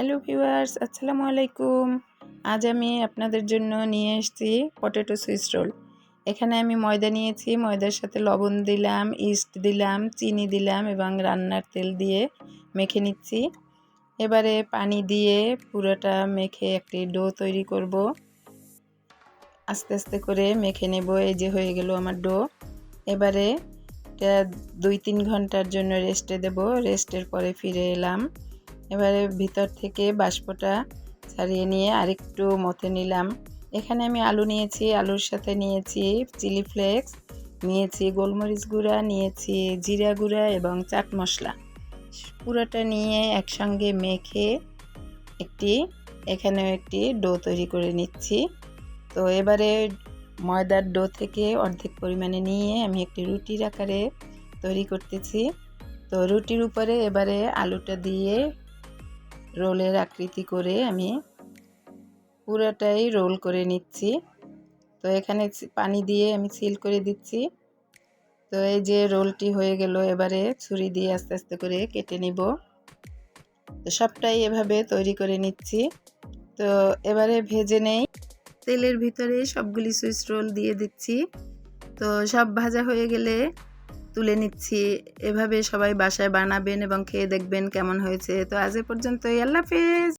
Hello viewers, আসসালামু আলাইকুম। আজ আমি আপনাদের জন্য নিয়ে এসেছি পটেটো সুইস রোল। এখানে আমি ময়দা নিয়েছি, ময়দার সাথে লবণ দিলাম, ইস্ট দিলাম, চিনি দিলাম এবং রান্নার তেল দিয়ে মেখে নিচ্ছি। এবারে পানি দিয়ে পুরোটা মেখে একটি ডো তৈরি করব। আস্তে আস্তে করে মেখে নেব, এই যে হয়ে গেল আমার ডো। এবারে এটা দুই তিন ঘণ্টার জন্য রেস্টে দেব, রেস্টের পরে ফিরে এলাম। এবারে ভিতর থেকে বাষ্পটা ছাড়িয়ে নিয়ে আরেকটু মথে নিলাম। এখানে আমি আলু নিয়েছি, আলুর সাথে নিয়েছি চিলি ফ্লেক্স, নিয়েছি গোলমরিচ গুঁড়া, নিয়েছি জিরা গুঁড়া এবং চাট মশলা। পুরোটা নিয়ে একসঙ্গে মেখে একটি, এখানেও একটি ডো তৈরি করে নিচ্ছি। তো এবারে ময়দার ডো থেকে অর্ধেক পরিমাণে নিয়ে আমি একটি রুটির আকারে তৈরি করতেছি। তো রুটির উপরে এবারে আলুটা দিয়ে রোলের আকৃতি করে আমি পুরোটাই রোল করে নিচ্ছি। তো এখানে পানি দিয়ে আমি সিল করে দিচ্ছি। তো এই যে রোলটি হয়ে গেল, এবারে ছুরি দিয়ে আস্তে আস্তে করে কেটে নিব। তো সবটাই এভাবে তৈরি করে নিচ্ছি। তো এবারে ভেজে নেই। তেলের ভিতরে সবগুলি সুইচ রোল দিয়ে দিচ্ছি। তো সব ভাজা হয়ে গেলে তুলে নিচ্ছি। এভাবে সবাই বাসায় বানাবেন এবং খেয়ে দেখবেন কেমন হয়েছে। তো আজ এ পর্যন্তই। আল্লাহ হাফেজ।